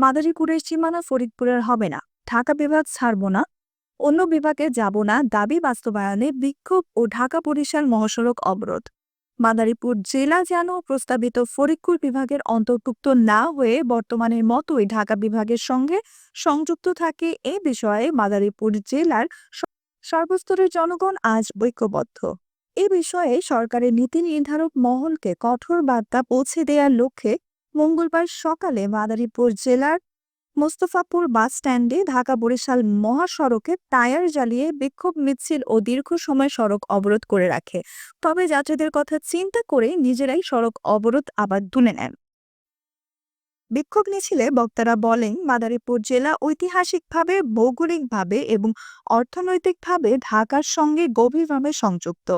মাদারীপুরের সীমানা ফরিদপুরের হবে না। ঢাকা বিভাগ ছাড়ব না। অন্য বিভাগে যাব না। দাবি বাস্তবায়নে বিক্ষোভ ও ঢাকা বরিশাল মহাসড়ক অবরোধ। মাদারীপুর জেলা যেন প্রস্তাবিত ফরিদপুর বিভাগের অন্তর্ভুক্ত না হয়ে বর্তমানের মতোই ঢাকা বিভাগের সঙ্গে সংযুক্ত থাকে এ বিষয়ে মাদারীপুর জেলার সর্বস্তরের জনগণ আজ ঐক্যবদ্ধ। এ বিষয়ে সরকারের নীতি নির্ধারক মহলকে কঠোর বার্তা পৌঁছে দেওয়ার লক্ষ্যে মঙ্গলবার সকালে মাদারীপুর জেলার মোস্তফাপুর বাস স্ট্যান্ডে ঢাকা বরিশাল মহাসড়কে টায়ার জ্বালিয়ে বিক্ষোভ মিছিল ও দীর্ঘ সময় সড়ক অবরোধ করে রাখে। তবে যাত্রীদের কথা চিন্তা করে নিজেরাই সড়ক অবরোধ আবার তুলে নেন। বিক্ষোভ মিছিলে বক্তারা বলেন, মাদারীপুর জেলা ঐতিহাসিকভাবে, ভৌগোলিকভাবে এবং অর্থনৈতিকভাবে ঢাকার সঙ্গে গভীরভাবে সংযুক্ত।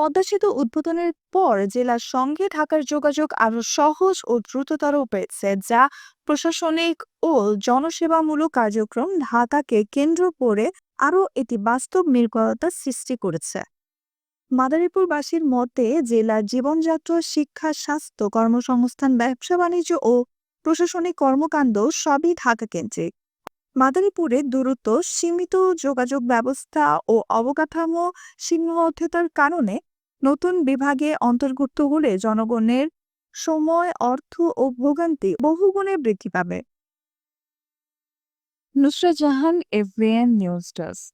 পদ্মা সেতু উদ্বোধনের পর জেলার সঙ্গে ঢাকার যোগাযোগ আরও সহজ ও দ্রুততর হয়েছে, যা প্রশাসনিক ও জনসেবামূলক কার্যক্রম ঢাকাকে কেন্দ্র করে আরও এটি বাস্তব নির্ভরতা সৃষ্টি করেছে। মাদারীপুরবাসীর মতে, জেলার জীবনযাত্রা, শিক্ষা, স্বাস্থ্য, কর্মসংস্থান, ব্যবসা, বাণিজ্য ও প্রশাসনিক কর্মকাণ্ড সবই ঢাকা কেন্দ্রিক। মাদারীপুরে দূরত্ব সীমিত যোগাযোগ ব্যবস্থা ও অবকাঠামো সীমাবদ্ধতার কারণে নতুন বিভাগে অন্তর্ভুক্ত হলে জনগণের সময়, অর্থ ও ভোগান্তি বহুগুণে বৃদ্ধি পাবে। Nusra Jahan AVN news desk.